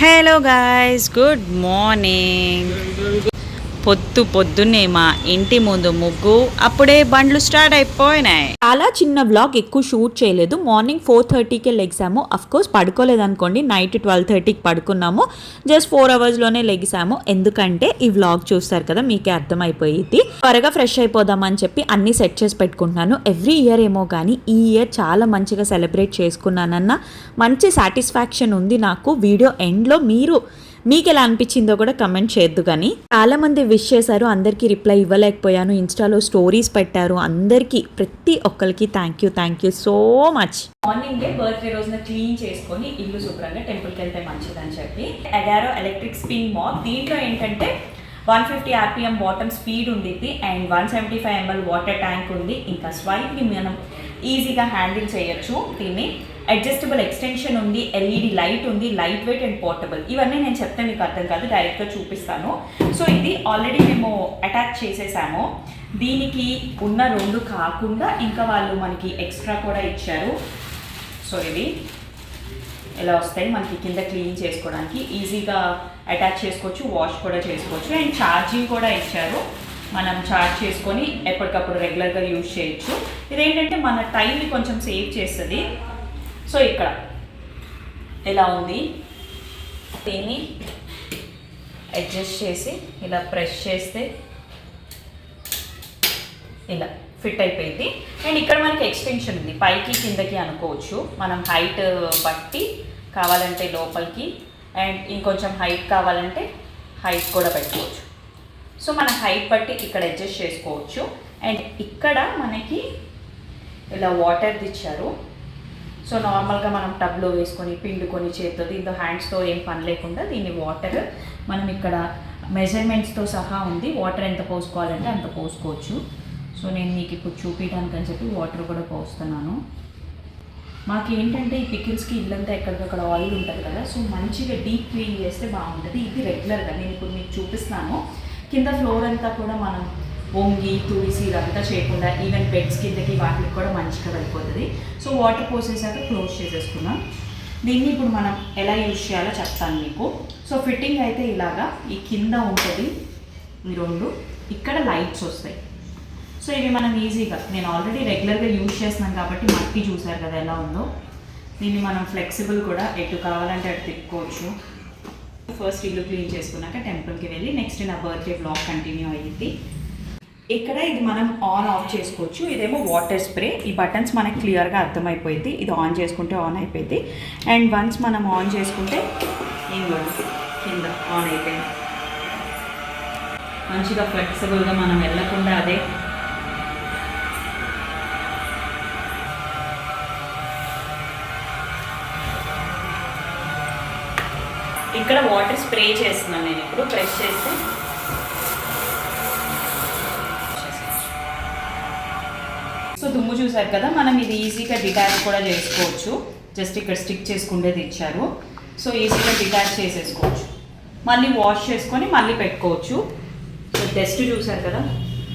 Hello guys, good morning. పొద్దు పొద్దున్నే మా ఇంటి ముందు ముగ్గు అప్పుడే బండ్లు స్టార్ట్ అయిపోయినాయి. చాలా చిన్న వ్లాగ్ ఎక్కువ షూట్ చేయలేదు. మార్నింగ్ ఫోర్ థర్టీకి లెగ్సాము అఫ్ కోర్స్ పడుకోలేదు అనుకోండి నైట్ ట్వెల్వ్ థర్టీకి పడుకున్నాము. Just four అవర్స్లోనే లెగిసాము. ఎందుకంటే ఈ వ్లాగ్ చూస్తారు కదా మీకే అర్థమైపోయింది. త్వరగా ఫ్రెష్ అయిపోదామని చెప్పి అన్ని సెట్ చేసి పెట్టుకుంటున్నాను. ఎవ్రీ ఇయర్ ఏమో కానీ ఈ ఇయర్ చాలా మంచిగా సెలబ్రేట్ చేసుకున్నానన్న మంచి సాటిస్ఫాక్షన్ ఉంది నాకు. వీడియో ఎండ్లో మీరు మీకు ఎలా అనిపించిందో కూడా కమెంట్ చేయొద్దు కానీ చాలా మంది విష్ చేశారు అందరికీ రిప్లై ఇవ్వలేకపోయాను ఇన్స్టాలో స్టోరీస్ పెట్టారు. అందరికీ ప్రతి ఒక్కరికి thank you thank you so much morning birthday రోజున క్లీన్ చేసుకొని ఇల్లు శుభ్రంగా టెంపుల్కి వెళ్తే మంచిదని చెప్పి అగారో ఎలక్ట్రిక్ స్పిన్ మాప్ దీంట్లో ఏంటంటే one fifty RPM bottom speed ఉంది and one seventy five ml water tank ఉంది. ఇంకా స్వైప్ని మనం ఈజీగా హ్యాండిల్ చేయొచ్చు దీన్ని. అడ్జస్టబుల్ ఎక్స్టెన్షన్ ఉంది ఎల్ఈడి లైట్ ఉంది లైట్ వెయిట్ అండ్ పోర్టబుల్ ఇవన్నీ నేను చెప్తే మీకు అర్థం కాదు డైరెక్ట్గా చూపిస్తాను. సో ఇది ఆల్రెడీ మేము అటాచ్ చేసేసాము. దీనికి ఉన్న రెండు కాకుండా ఇంకా వాళ్ళు మనకి ఎక్స్ట్రా కూడా ఇచ్చారు. సో ఇది ఇలా వస్తాయి? మనకి కింద క్లీన్ చేసుకోవడానికి ఈజీగా అటాచ్ చేసుకోవచ్చు వాష్ కూడా చేసుకోవచ్చు. అండ్ ఛార్జింగ్ కూడా ఇచ్చారు. మనం ఛార్జ్ చేసుకొని ఎప్పటికప్పుడు రెగ్యులర్గా యూజ్ చేయొచ్చు. ఇదేంటంటే మన టైంని కొంచెం సేవ్ చేస్తుంది. సో ఇక్కడ. ఇలా ఉంది? దీన్ని అడ్జస్ట్ చేసి ఇలా ప్రెస్ చేస్తే ఇలా ఫిట్ అయిపోయింది. అండ్ ఇక్కడ మనకి ఎక్స్టెన్షన్ ఉంది. పైకి కిందకి అనుకోవచ్చు. మనం హైట్ బట్టి కావాలంటే లోపలికి అండ్ ఇంకొంచెం హైట్ కావాలంటే హైట్ కూడా పెట్టుకోవచ్చు. సో మన హైట్ బట్టి ఇక్కడ అడ్జస్ట్ చేసుకోవచ్చు. అండ్ ఇక్కడ మనకి ఇలా వాటర్ది ఇచ్చారు సో నార్మల్గా మనం టబ్లో వేసుకొని పిండుకొని చేతితో దీంతో హ్యాండ్స్తో ఏం పని లేకుండా దీన్ని వాటర్ మనం ఇక్కడ మెజర్మెంట్స్తో సహా ఉంది. వాటర్ ఎంత పోసుకోవాలంటే అంత పోసుకోవచ్చు. సో నేను మీకు ఇప్పుడు చూపించడానికి అని చెప్పి వాటర్ కూడా పోస్తున్నాను. మాకు ఏంటంటే ఈ పికిల్స్కి ఇల్లంతా ఎక్కడికక్కడ ఆయిల్ ఉంటుంది కదా సో మంచిగా డీప్ క్లీన్ చేస్తే బాగుంటుంది. ఇది రెగ్యులర్గా నేను ఇప్పుడు మీకు చూపిస్తాను కింద ఫ్లోర్ అంతా కూడా మనం వంగి తుడిసి ఇదంతా చేయకుండా ఈవెన్ బెడ్స్ కిందకి వాటికి కూడా మంచిగా వెళ్ళిపోతుంది. సో వాటర్ పోసేసాక క్లోజ్ చేసేసుకున్నాం దీన్ని ఇప్పుడు మనం ఎలా యూజ్ చేయాలో చెప్తాను మీకు. సో ఫిట్టింగ్ అయితే ఇలాగా ఈ కింద ఉంటుంది. ఈ రెండు. ఇక్కడ లైట్స్ వస్తాయి. సో ఇవి మనం ఈజీగా నేను ఆల్రెడీ రెగ్యులర్గా యూజ్ చేస్తున్నాను కాబట్టి మట్టి చూసారు కదా ఎలా ఉందో. దీన్ని మనం ఫ్లెక్సిబుల్ కూడా ఎటు కావాలంటే అటు తిప్పుకోవచ్చు. ఫస్ట్ ఇల్లు క్లీన్ చేసుకున్నాక టెంపుల్కి వెళ్ళి నెక్స్ట్ నా బర్త్డే బ్లాగ్ కంటిన్యూ అయ్యింది. ఇక్కడ ఇది మనం ఆన్ ఆఫ్ చేసుకోవచ్చు. ఇదేమో వాటర్ స్ప్రే ఈ బటన్స్ మనకి క్లియర్గా అర్థమైపోయింది. ఇది ఆన్ చేసుకుంటే ఆన్ అయిపోయింది. అండ్ వన్స్ మనం ఆన్ చేసుకుంటే ఇంకోటి కింద ఆన్ అయిపోయింది. మంచిగా ఫ్లెక్సిబుల్గా మనం వెళ్ళకుండా అదే ఇక్కడ వాటర్ స్ప్రే చేస్తున్నాను నేను ఇప్పుడు. ప్రెస్ చేస్తే సో దుమ్ము చూసారు కదా మనం ఇది ఈజీగా డిటాచ్ కూడా చేసుకోవచ్చు. జస్ట్ ఇక్కడ స్టిక్ చేసుకుండేది ఇచ్చారు సో ఈజీగా డిటాచ్ చేసేసుకోవచ్చు. మళ్ళీ వాష్ చేసుకొని మళ్ళీ పెట్టుకోవచ్చు. సో టెస్ట్ చూసారు కదా.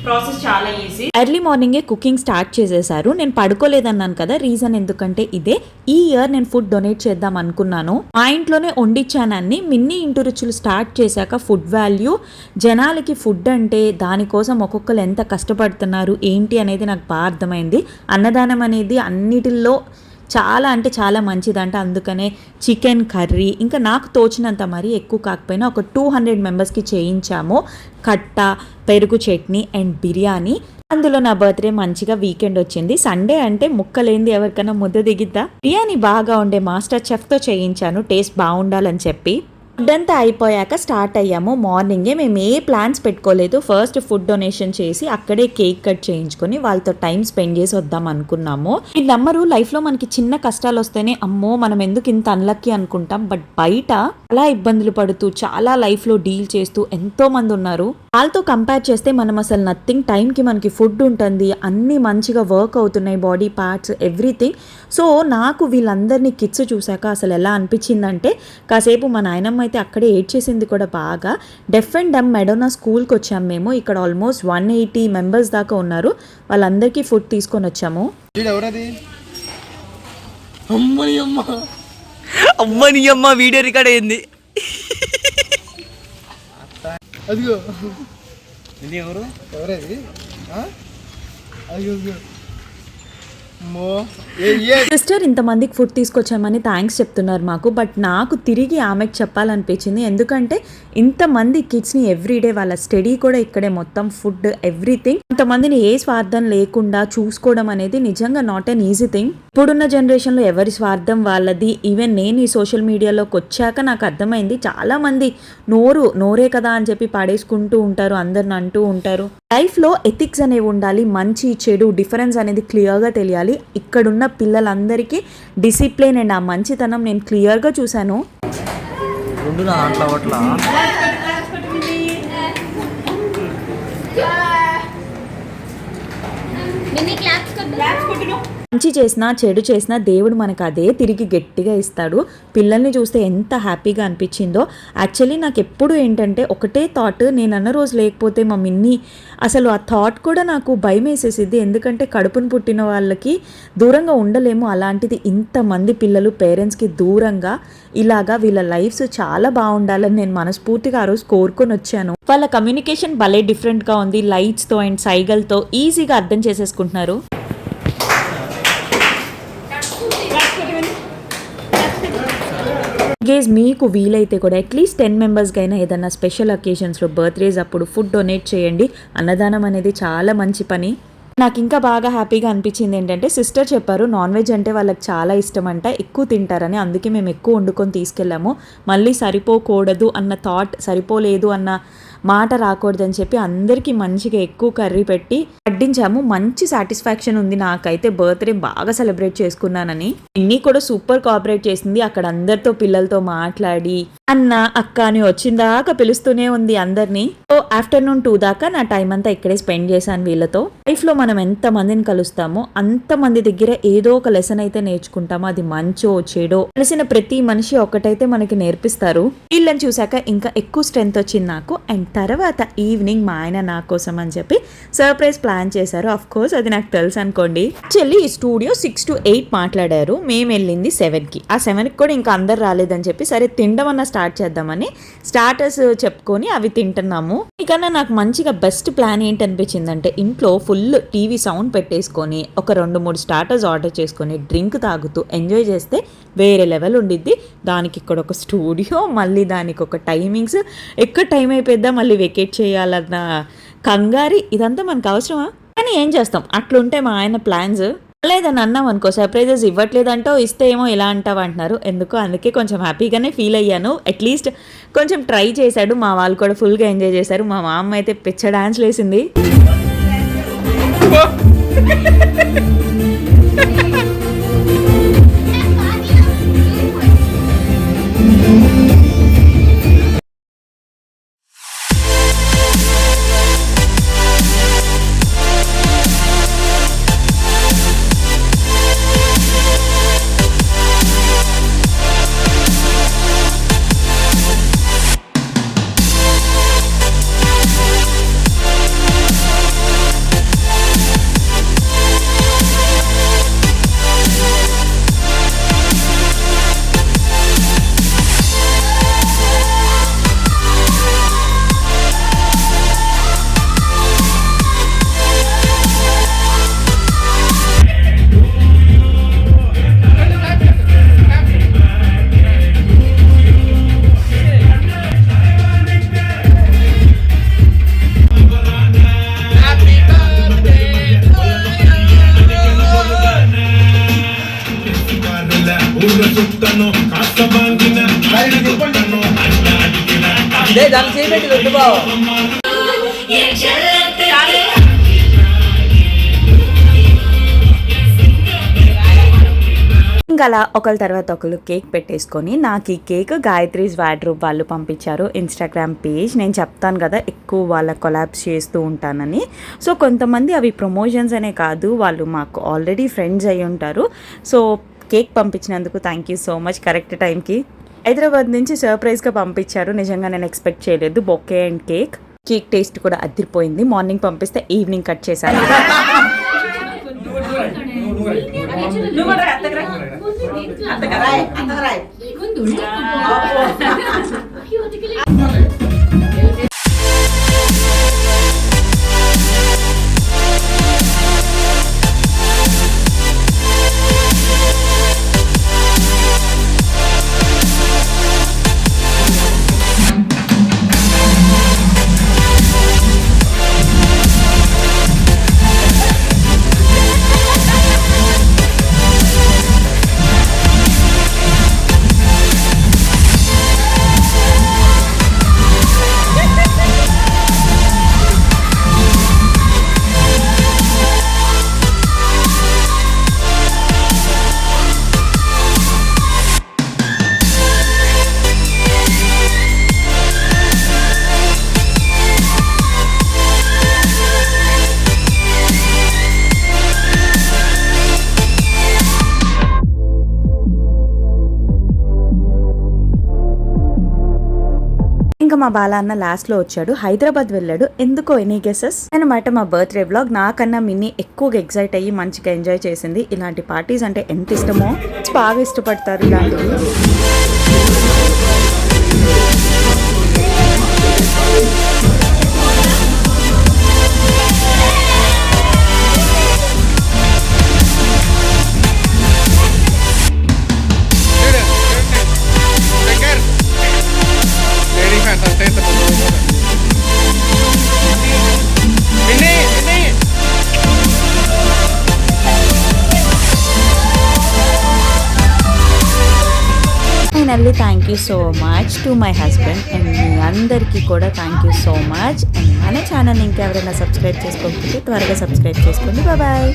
ప్రాసెస్ చాలా ఈజీ. ఎర్లీ మార్నింగే కుకింగ్ స్టార్ట్ చేసేసారు నేను పడుకోలేదన్నాను కదా రీజన్ ఎందుకంటే ఇదే. ఈ ఇయర్ నేను ఫుడ్ డొనేట్ చేద్దాం అనుకున్నాను. మా ఇంట్లోనే వండిచ్చానని మిన్ని ఇంటి రుచులు స్టార్ట్ చేశాక ఫుడ్ వాల్యూ జనాలకి ఫుడ్ అంటే దానికోసం ఒక్కొక్కరు ఎంత కష్టపడుతున్నారు ఏంటి అనేది నాకు బాగా అర్థమైంది. అన్నదానం అనేది అన్నిటిల్లో చాలా అంటే చాలా మంచిదంట. అందుకనే చికెన్ కర్రీ. ఇంకా నాకు తోచినంత మరీ ఎక్కువ కాకపోయినా ఒక టూ హండ్రెడ్ మెంబర్స్కి చేయించాము. కట్ట పెరుగు చట్నీ అండ్ బిర్యానీ. అందులో నా బర్త్డే మంచిగా వీకెండ్ వచ్చింది. సండే అంటే ముక్కలేంది ఎవరికైనా ముద్ద దిగిద్దా? బిర్యానీ బాగా ఉండే మాస్టర్ చెఫ్తో చేయించాను. టేస్ట్ బాగుండాలని చెప్పి. ఫుడ్ అంతా అయిపోయాక స్టార్ట్ అయ్యాము మార్నింగే. మేము ఏ ప్లాన్స్ పెట్టుకోలేదు. ఫస్ట్ ఫుడ్ డొనేషన్ చేసి అక్కడే కేక్ కట్ చేయించుకొని వాళ్ళతో టైం స్పెండ్ చేసి వద్దాం అనుకున్నాము. ఈ నమ్మరు లైఫ్లో మనకి చిన్న కష్టాలు వస్తేనే అమ్మో మనం ఎందుకు ఇంత అన్లక్కీ అనుకుంటాం. బట్ బయట చాలా ఇబ్బందులు పడుతూ చాలా లైఫ్లో డీల్ చేస్తూ ఎంతో మంది ఉన్నారు. వాళ్ళతో కంపేర్ చేస్తే మనం అసలు నథింగ్ టైంకి మనకి ఫుడ్ ఉంటుంది. అన్నీ మంచిగా వర్క్ అవుతున్నాయి. బాడీ పార్ట్స్ ఎవ్రీథింగ్ సో నాకు వీళ్ళందరినీ కిడ్స్ చూశాక అసలు ఎలా అనిపించిందంటే కాసేపు మా నాయనమ్మ అయితే అక్కడే ఏడ్చేసింది కూడా బాగా. డెఫ్ అండ్ డమ్ మెడోనా స్కూల్కి వచ్చాము మేము. ఇక్కడ ఆల్మోస్ట్ వన్ ఎయిటీ మెంబర్స్ దాకా ఉన్నారు. వాళ్ళందరికీ ఫుడ్ తీసుకొని వచ్చాము. అమ్మని అమ్మ. వీడియో రికార్డ్ అయింది. అదిగో. ఎవరు? ఎవరది? సిస్టర్ ఇంతమందికి ఫుడ్ తీసుకొచ్చామని థ్యాంక్స్ చెప్తున్నారు మాకు బట్ నాకు తిరిగి ఆమెకు చెప్పాలనిపించింది. ఎందుకంటే ఇంతమంది కిడ్స్ని ఎవ్రీడే వాళ్ళ స్టడీ కూడా ఇక్కడే మొత్తం ఫుడ్ ఎవ్రీథింగ్. ఇంతమందిని ఏ స్వార్థం లేకుండా చూసుకోవడం అనేది నిజంగా నాట్ అన్ ఈజీ థింగ్ ఇప్పుడున్న జనరేషన్లో ఎవరి స్వార్థం వాళ్ళది? ఈవెన్ నేను ఈ సోషల్ మీడియాలోకి వచ్చాక నాకు అర్థమైంది చాలా మంది నోరు నోరే కదా అని చెప్పి పాడేసుకుంటూ ఉంటారు అందరిని అంటూ ఉంటారు. లైఫ్లో ఎథిక్స్ అనేవి ఉండాలి మంచి చెడు డిఫరెన్స్ అనేది క్లియర్గా తెలియాలి. ఇక్కడున్న పిల్లలందరికీ డిసిప్లిన్ అండ్ ఆ మంచితనం నేను క్లియర్గా చూశాను. రెండు నా దాంట్లో ఒకట్లా మినీ క్లాప్స్ కొట్టు. మంచి చేసినా చెడు చేసినా దేవుడు మనకు అదే తిరిగి గట్టిగా ఇస్తాడు. పిల్లల్ని చూస్తే ఎంత హ్యాపీగా అనిపించిందో. యాక్చువల్లీ నాకు ఎప్పుడు ఏంటంటే ఒకటే థాట్ నేను అన్న రోజు లేకపోతే మా మిన్ని అసలు ఆ థాట్ కూడా నాకు భయం వేసేసిద్ది. ఎందుకంటే కడుపును పుట్టిన వాళ్ళకి దూరంగా ఉండలేము. అలాంటిది ఇంతమంది పిల్లలు పేరెంట్స్కి దూరంగా ఇలాగా వీళ్ళ లైఫ్స్ చాలా బాగుండాలని నేను మనస్ఫూర్తిగా ఆ రోజు కోరుకొని వచ్చాను. వాళ్ళ కమ్యూనికేషన్ భలే డిఫరెంట్గా ఉంది. లైట్స్తో అండ్ సైగల్తో ఈజీగా అర్థం చేసేసుకుంటున్నారు. గేజ్ మీకు వీలైతే కూడా అట్లీస్ట్ టెన్ మెంబర్స్కి అయినా ఏదైనా స్పెషల్ అకేషన్స్లో బర్త్డేస్ అప్పుడు ఫుడ్ డొనేట్ చేయండి. అన్నదానం అనేది చాలా మంచి పని. నాకు ఇంకా బాగా హ్యాపీగా అనిపించింది ఏంటంటే సిస్టర్ చెప్పారు నాన్ వెజ్ అంటే వాళ్ళకి చాలా ఇష్టం అంట ఎక్కువ తింటారని అందుకే మేము ఎక్కువ వండుకొని తీసుకెళ్ళాము. మళ్ళీ సరిపోకూడదు అన్న థాట్ సరిపోలేదు అన్న మాట రాకూడదని చెప్పి అందరికీ మంచిగా ఎక్కువ కర్రీ పెట్టి వడ్డించాము. మంచి సాటిస్ఫాక్షన్ ఉంది నాకైతే. బర్త్డే బాగా సెలబ్రేట్ చేసుకున్నానని. ఇన్ని కూడా సూపర్ కోఆపరేట్ చేసింది. అక్కడ అందరితో పిల్లలతో మాట్లాడి అన్న అక్క అని వచ్చిందాకా పిలుస్తూనే ఉంది అందరినీ. సో ఆఫ్టర్నూన్ టూ దాకా నా టైం అంతా ఇక్కడే స్పెండ్ చేశాను వీళ్ళతో. లైఫ్లో మనం ఎంత మందిని కలుస్తామో అంత మంది దగ్గర ఏదో ఒక లెసన్ అయితే నేర్చుకుంటామో అది మంచో చెడో కలిసిన ప్రతి మనిషి ఒకటైతే మనకి నేర్పిస్తారు. వీళ్ళని చూసాక ఇంకా ఎక్కువ స్ట్రెంత్ వచ్చింది నాకు. అండ్ తర్వాత ఈవినింగ్ మా ఆయన నా కోసం అని చెప్పి సర్ప్రైజ్ ప్లాన్ చేశారు. అఫ్ కోర్స్ అది నాకు తెలుసు అనుకోండి. యాక్చువల్లీ ఈ స్టూడియో సిక్స్ టు ఎయిట్ మాట్లాడారు. మేము వెళ్ళింది సెవెన్కి ఆ సెవెన్కి కూడా ఇంకా అందరు రాలేదని చెప్పి సరే తినడం స్టార్ట్ చేద్దామని స్టార్టర్స్ చెప్పుకొని అవి తింటున్నాము. ఇకన్నా నాకు మంచిగా బెస్ట్ ప్లాన్ ఏంటి అనిపించిందంటే ఇంట్లో ఫుల్ టీవీ సౌండ్ పెట్టేసుకొని ఒక రెండు మూడు స్టార్టర్స్ ఆర్డర్ చేసుకొని డ్రింక్ తాగుతూ ఎంజాయ్ చేస్తే వేరే లెవెల్ ఉండిద్ది. దానికి ఇక్కడ ఒక స్టూడియో మళ్ళీ దానికి ఒక టైమింగ్స్ ఎక్కడ టైం అయిపోద్దా మళ్ళీ వెకేట్ చేయాలన్న కంగారి ఇదంతా మనకు అవసరమా? కానీ ఏం చేస్తాం? అట్లుంటే మా ఆయన ప్లాన్స్ లేదని అన్నాం అనుకో సర్ప్రైజెస్ ఇవ్వట్లేదంటో ఇస్తే ఏమో ఇలా అంటావు అంటున్నారు. ఎందుకో అందుకే కొంచెం హ్యాపీగానే ఫీల్ అయ్యాను. అట్లీస్ట్ కొంచెం ట్రై చేశాడు. మా వాళ్ళు కూడా ఫుల్గా ఎంజాయ్ చేశారు. మా మామ అయితే పిచ్చ డాన్స్ వేసింది దాన్ని దొడ్డు బావ. ఇంకా అలా ఒకరి తర్వాత ఒకరు కేక్ పెట్టేసుకొని నాకు ఈ కేక్ గాయత్రీస్ వాడ్రూప్ వాళ్ళు పంపించారు. ఇన్స్టాగ్రామ్ పేజ్ నేను చెప్తాను కదా ఎక్కువ వాళ్ళ కొలాబ్స్ చేస్తూ ఉంటానని. సో కొంతమంది అవి ప్రమోషన్స్ అనే కాదు వాళ్ళు మాకు ఆల్రెడీ ఫ్రెండ్స్ అయి ఉంటారు. So cake పంపించినందుకు thank you so much correct టైంకి హైదరాబాద్ నుంచి సర్ప్రైజ్గా పంపించారు. నిజంగా నేను ఎక్స్పెక్ట్ చేయలేదు. Bouquet and cake. Cake taste కూడా అదిరిపోయింది. మార్నింగ్ పంపిస్తే ఈవినింగ్ కట్ కూడా మా బాల అన్న లాస్ట్లో వచ్చాడు హైదరాబాద్ వెళ్ళాడు. ఎందుకో ఎనీ గెసెస్ అనమాట మా బర్త్డే వ్లాగ్ నాకన్నా మిన్ని ఎక్కువగా ఎగ్జైట్ అయ్యి మంచిగా ఎంజాయ్ చేసింది. ఇలాంటి పార్టీస్ అంటే ఎంత ఇష్టమో? బాగా ఇష్టపడతారు ఇలాంటివి. Lady finally thank you so much to my husband and మీ అందరికీ కూడా thank you so much and మన ఛానల్ ఇంకెవరైనా సబ్స్క్రైబ్ చేసుకోకపోతే త్వరగా సబ్స్క్రైబ్ చేసుకోండి. బాయ్